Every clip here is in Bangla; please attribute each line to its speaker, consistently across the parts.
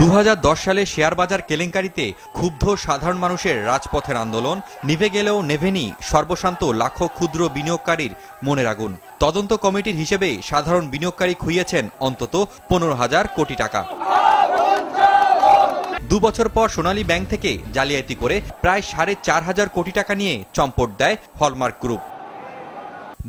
Speaker 1: দু হাজার দশ সালে শেয়ার বাজার কেলেঙ্কারিতে ক্ষুব্ধ সাধারণ মানুষের রাজপথের আন্দোলন, নিভে গেলেও নেভেনি সর্বশান্ত লাখো ক্ষুদ্র বিনিয়োগকারীর মনের আগুন তদন্ত কমিটির হিসেবে সাধারণ বিনিয়োগকারী খুইয়েছেন অন্তত পনেরো হাজার কোটি টাকা। দু বছর পর সোনালী ব্যাংক থেকে জালিয়াতি করে প্রায় সাড়ে চার হাজার কোটি টাকা নিয়ে চম্পট দেয় হলমার্ক গ্রুপ।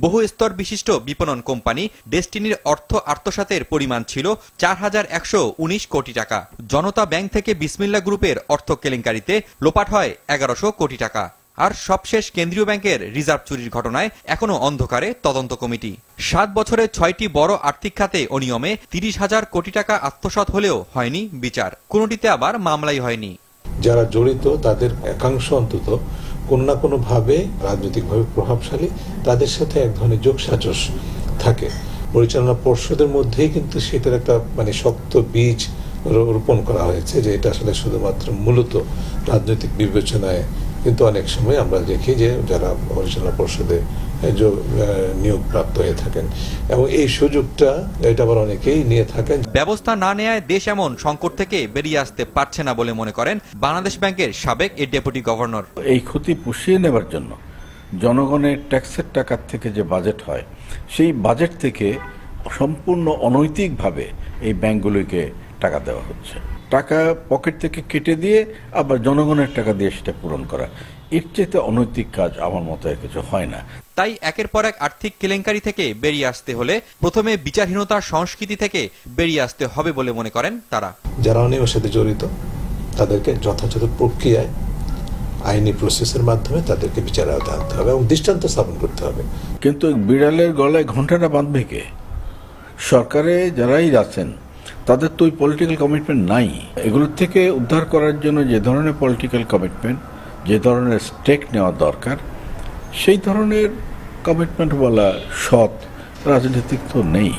Speaker 1: বহু স্তর বিশিষ্ট বিপণন কোম্পানি ডেস্টিনির অর্থ আত্মসাতের পরিমাণ ছিল চার হাজার একশো উনিশ কোটি টাকা। জনতা ব্যাংক থেকে বিসমিল্লা গ্রুপের অর্থ কেলেঙ্কারিতে লোপাট হয় এগারোশো কোটি টাকা। আর সবশেষ কেন্দ্রীয় ব্যাংকের রিজার্ভ চুরির ঘটনায় এখনও অন্ধকারে তদন্ত কমিটি। সাত বছরে ছয়টি বড় আর্থিক খাতে অনিয়মে তিরিশ হাজার কোটি টাকা আত্মসাৎ হলেও হয়নি বিচার। কোনটিতে আবার মামলাই হয়নি।
Speaker 2: যারা জড়িত তাদের একাংশ অন্তত কোনো না কোনোভাবে রাজনৈতিকভাবে প্রভাবশালী, তাদের সাথে এক ধরনের যোগ সাজস থাকে। পরিচালনা পর্ষদের মধ্যেই কিন্তু সেটার একটা মানে শক্ত বীজ রোপণ করা হয়েছে যে এটা আসলে শুধুমাত্র মূলত রাজনৈতিক বিবেচনায় কিন্তু অনেক সময় আমরা দেখি যে যারা পরিচালনা পর্ষদে নিয়োগপ্রাপ্ত হয়ে থাকেন। এবং এই সুযোগটা এটা আবার অনেকেই নিয়ে থাকেন।
Speaker 1: ব্যবস্থা না নেয় দেশ এমন সংকট থেকে বেরিয়ে আসতে পারছে না বলে মনে করেন বাংলাদেশ ব্যাংকের সাবেক এই ডেপুটি গভর্নর।
Speaker 3: এই ক্ষতি পুষিয়ে নেবার জন্য জনগণের ট্যাক্সের টাকার থেকে যে বাজেট হয় সেই বাজেট থেকে সম্পূর্ণ অনৈতিকভাবে এই ব্যাংকগুলিকে টাকা দেওয়া হচ্ছে। টাকা পকেট থেকে কেটে দিয়ে আবার জনগণের টাকা দিয়ে সেটা পূরণ করা। এর চেয়ে অনৈতিক কাজ আমার মতো কিছু হয় না।
Speaker 1: তাই একের পর এক আর্থিক কেলেঙ্কারি থেকে বেরিয়ে আসতে হলে প্রথমে বিচারহীনতার সংস্কৃতি থেকে বেরিয়ে আসতে হবে বলে মনে করেন তারা।
Speaker 2: যারা অনিয়মের সাথে জড়িত তাদেরকে যথাযথ প্রক্রিয়ায় আইনি প্রসেসের মাধ্যমে তাদেরকে বিচার আওতায় আনতে হবে এবং দৃষ্টান্ত স্থাপন করতে হবে।
Speaker 3: কিন্তু বিড়ালের গলায় ঘন্টাটা বাঁধবে কে? সরকারে যারাই আছেন তাদের তো ওই পলিটিক্যাল কমিটমেন্ট নাই। এগুলোর থেকে উদ্ধার করার জন্য যে ধরনের পলিটিক্যাল কমিটমেন্ট যে ধরনের স্টেক নেওয়া দরকার, সেই ধরনের কমিটমেন্ট বলা সৎ রাজনীতিক তো নেই।